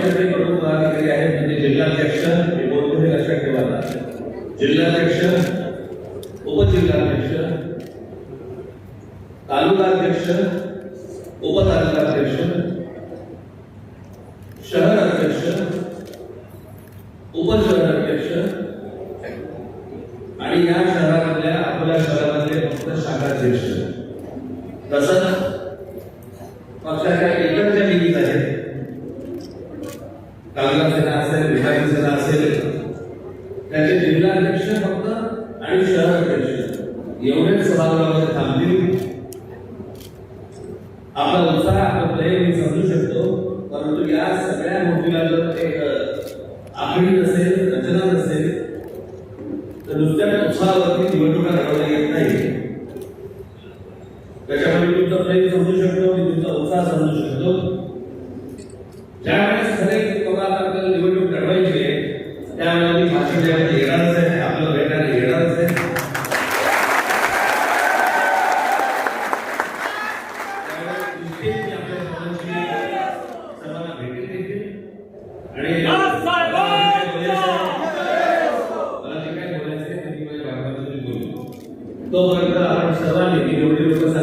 जे प्रमुख पदाधिकारी आहेत म्हणजे जिल्हाध्यक्ष हे बोलतो हे लक्षात ठेवा जिल्हाध्यक्ष उपजिल्हाध्यक्ष तालुकाध्यक्ष उपतालुकाध्यक्ष शहर अध्यक्ष उपशहर अध्यक्ष आणि या शहरामधल्या आपल्या शहरामध्ये फक्त शाखाध्यक्ष. तसंच पक्षाच्या इतर ज्या मिटिंग काँग्रेस सेना असेल विधायक सेना असेल. त्याचे जिल्हाध्यक्ष फक्त आणि शहर अध्यक्ष. एवढेच सभागृहामध्ये थांबतील आपला उत्साह आपलं प्रेम मी समजू शकतो परंतु या सगळ्या गोष्टीला जर एक आखणी नसेल रचना नसेल तर नुसत्या उत्साहावरती निवडणुका लढवल्या येत नाही त्याच्यामुळे तुमचा तुमचं प्रेम समजू शकतो मी तुमचा उत्साह समजू शकतो ज्यावेळेस खरे पगार आपल्याला निवडणूक लढवायची आहे त्यावेळेला मी भाषण द्यायला येणारच आहे आपलं भेटायला येणारच आहे त्यामुळे निश्चित मी आपल्या सर्वांची सर्वांना भेटी देखील आणि मला जे काय बोलायचं आहे ते मी माझ्या भागामध्ये बोलतो. तोपर्यंत आपण सर्वांनी सांगितली